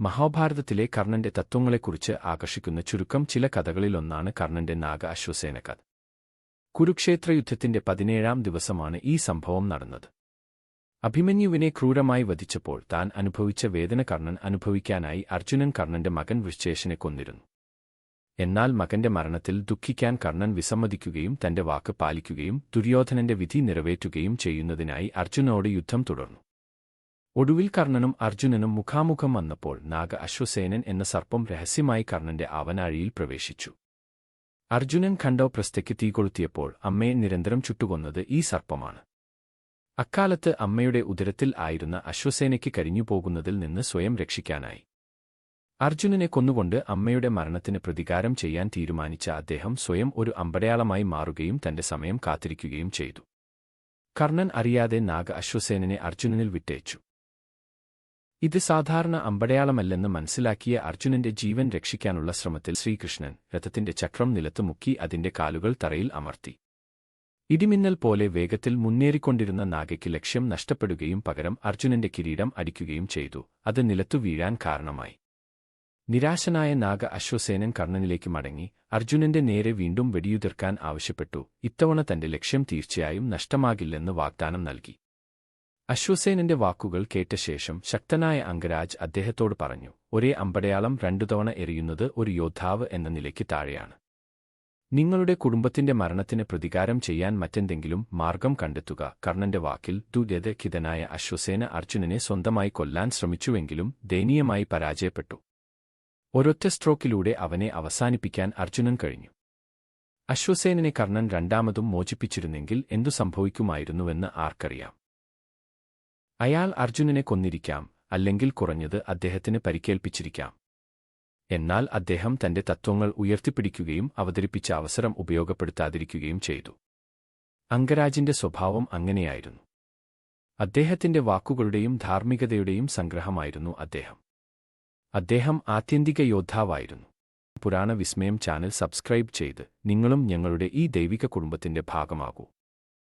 മഹാഭാരതത്തിലെ കർണന്റെ തത്വങ്ങളെക്കുറിച്ച് ആകർഷിക്കുന്ന ചുരുക്കം ചില കഥകളിലൊന്നാണ് കർണന്റെ നാഗ അശ്വസേന കഥ കുരുക്ഷേത്ര യുദ്ധത്തിന്റെ പതിനേഴാം ദിവസമാണ് ഈ സംഭവം നടന്നത്. അഭിമന്യുവിനെ ക്രൂരമായി വധിച്ചപ്പോൾ താൻ അനുഭവിച്ച വേദന കർണൻ അനുഭവിക്കാനായി അർജുനൻ കർണന്റെ മകൻ വിശേഷനെ കൊന്നിരുന്നു. എന്നാൽ മകന്റെ മരണത്തിൽ ദുഃഖിക്കാൻ കർണൻ വിസമ്മതിക്കുകയും തന്റെ വാക്ക് പാലിക്കുകയും ദുര്യോധനന്റെ വിധി നിറവേറ്റുകയും ചെയ്യുന്നതിനായി അർജുനോട് യുദ്ധം തുടർന്നു. ഒടുവിൽ കർണനും അർജുനനും മുഖാമുഖം വന്നപ്പോൾ നാഗ അശ്വസേനൻ എന്ന സർപ്പം രഹസ്യമായി കർണന്റെ അവനാഴിയിൽ പ്രവേശിച്ചു. അർജുനൻ ഖണ്ഡോ പ്രസ്ഥയ്ക്ക് തീകൊളുത്തിയപ്പോൾ അമ്മയെ നിരന്തരം ചുട്ടുകൊന്നത് ഈ സർപ്പമാണ്. അക്കാലത്ത് അമ്മയുടെ ഉദരത്തിൽ ആയിരുന്ന അശ്വസേനയ്ക്ക് കരിഞ്ഞുപോകുന്നതിൽ നിന്ന് സ്വയം രക്ഷിക്കാനായി. അർജുനനെ കൊന്നുകൊണ്ട് അമ്മയുടെ മരണത്തിന് പ്രതികാരം ചെയ്യാൻ തീരുമാനിച്ച അദ്ദേഹം സ്വയം ഒരു അമ്പടയാളമായി മാറുകയും തന്റെ സമയം കാത്തിരിക്കുകയും ചെയ്തു. കർണൻ അറിയാതെ നാഗ അശ്വസേനനെ അർജുനനിൽ വിട്ടേച്ചു ഇത് സാധാരണ അമ്പടയാളമല്ലെന്ന് മനസ്സിലാക്കിയ അർജുനന്റെ ജീവൻ രക്ഷിക്കാനുള്ള ശ്രമത്തിൽ ശ്രീകൃഷ്ണൻ രഥത്തിന്റെ ചക്രം നിലത്ത് മുക്കി അതിന്റെ കാലുകൾ തറയിൽ അമർത്തി. ഇടിമിന്നൽ പോലെ വേഗത്തിൽ മുന്നേറിക്കൊണ്ടിരുന്ന നാഗയ്ക്ക് ലക്ഷ്യം നഷ്ടപ്പെടുകയും പകരം അർജുനന്റെ കിരീടം അടിക്കുകയും ചെയ്തു. അത് നിലത്തു വീഴാൻ കാരണമായി. നിരാശനായ നാഗ അശ്വസേനൻ കർണനിലേക്ക് മടങ്ങി. അർജുനന്റെ നേരെ വീണ്ടും വെടിയുതിർക്കാൻ ആവശ്യപ്പെട്ടു. ഇത്തവണ തന്റെ ലക്ഷ്യം തീർച്ചയായും നഷ്ടമാകില്ലെന്ന് വാഗ്ദാനം നൽകി. അശ്വസേനന്റെ വാക്കുകൾ കേട്ട ശേഷം ശക്തനായ അംഗരാജ് അദ്ദേഹത്തോട് പറഞ്ഞു ഒരേ അമ്പടയാളം രണ്ടു തവണ എറിയുന്നത് ഒരു യോദ്ധാവ് എന്ന നിലയ്ക്ക് താഴെയാണ്. നിങ്ങളുടെ കുടുംബത്തിന്റെ മരണത്തിന് പ്രതികാരം ചെയ്യാൻ മറ്റെന്തെങ്കിലും മാർഗം കണ്ടെത്തുക. കർണന്റെ വാക്കിൽ ദുര്യതഖിതനായ അശ്വസേന അർജുനനെ സ്വന്തമായി കൊല്ലാൻ ശ്രമിച്ചുവെങ്കിലും ദയനീയമായി പരാജയപ്പെട്ടു. ഒരൊറ്റ സ്ട്രോക്കിലൂടെ അവനെ അവസാനിപ്പിക്കാൻ അർജുനൻ കഴിഞ്ഞു. അശ്വസേനനെ കർണൻ രണ്ടാമതും മോചിപ്പിച്ചിരുന്നെങ്കിൽ എന്തു സംഭവിക്കുമായിരുന്നുവെന്ന് ആർക്കറിയാം. അയാൾ അർജുനനെ കൊന്നിരിക്കാം അല്ലെങ്കിൽ കുറഞ്ഞത് അദ്ദേഹത്തിന് പരിക്കേൽപ്പിച്ചിരിക്കാം. എന്നാൽ അദ്ദേഹം തന്റെ തത്വങ്ങൾ ഉയർത്തിപ്പിടിക്കുകയും അവതരിപ്പിച്ച അവസരം ഉപയോഗപ്പെടുത്താതിരിക്കുകയും ചെയ്തു. അംഗരാജിന്റെ സ്വഭാവം അങ്ങനെയായിരുന്നു. അദ്ദേഹത്തിന്റെ വാക്കുകളുടെയും ധാർമ്മികതയുടെയും സംഗ്രഹമായിരുന്നു അദ്ദേഹം. അദ്ദേഹം ആത്യന്തിക യോദ്ധാവായിരുന്നു. പുരാണ വിസ്മയം ചാനൽ സബ്സ്ക്രൈബ് ചെയ്ത് നിങ്ങളും ഞങ്ങളുടെ ഈ ദൈവിക കുടുംബത്തിന്റെ ഭാഗമാകൂ.